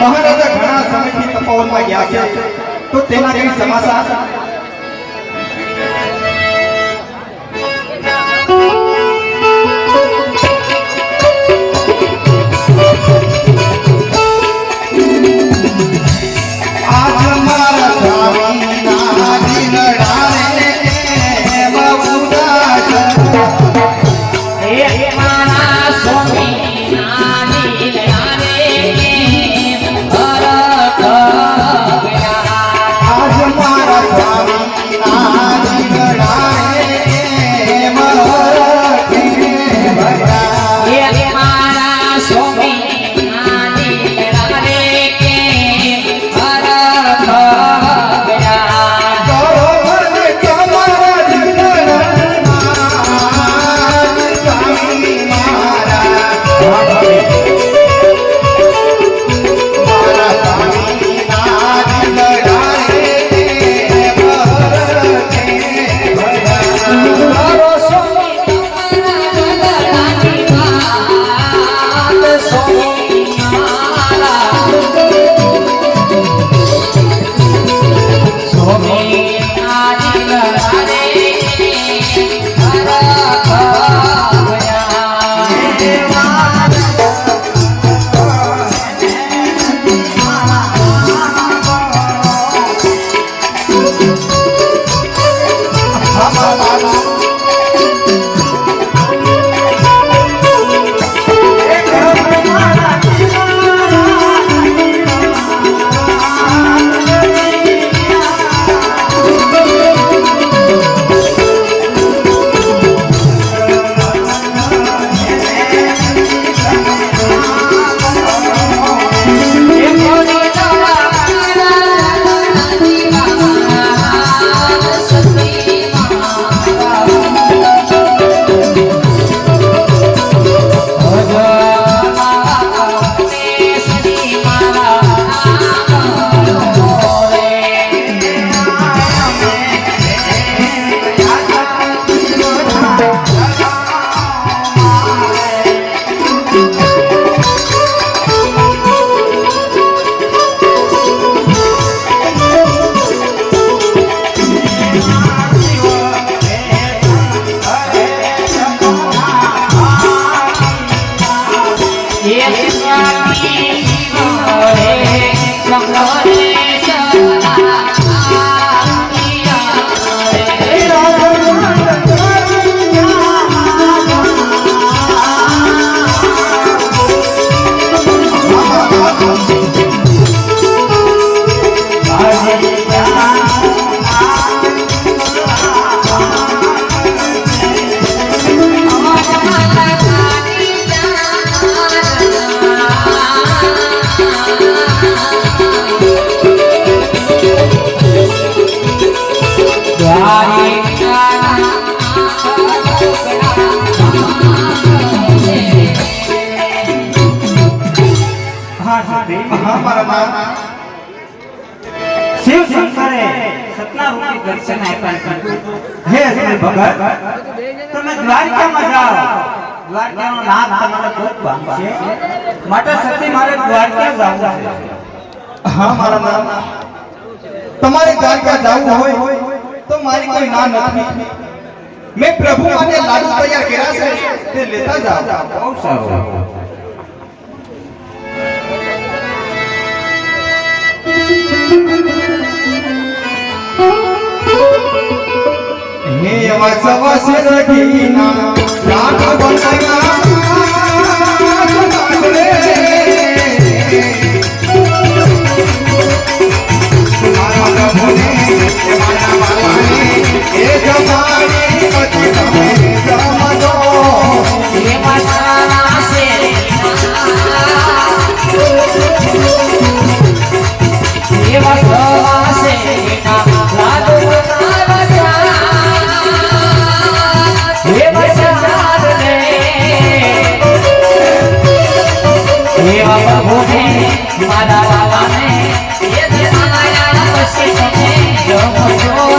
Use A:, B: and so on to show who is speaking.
A: મહારાજા ઘણા સમયથી તપોવનમાં ગયા છે. તો તેના કઈ સમાચાર? Mama.
B: હા મારા
A: મા
C: શિવ શંકરે સતના રૂપી દર્શન આપ્યા છે. હે અજમેર ભગત તમે દ્વારકામાં જાઓ. દ્વારકાનો નામ તમારે ખૂબ પામશે માટે સતી મારે દ્વારકા જવું છે.
A: હા મારા નામ તમારે દ્વારકા જવું હોય તો મારી કોઈ ના નથી. મેં પ્રભુ માટે લાડુ તૈયાર કર્યા છે તે લેતા જાઓ.
C: બહુ સારું.
A: देवाचा वसर ना મારા
B: બાબાને એ જમાયા પછી તમે રે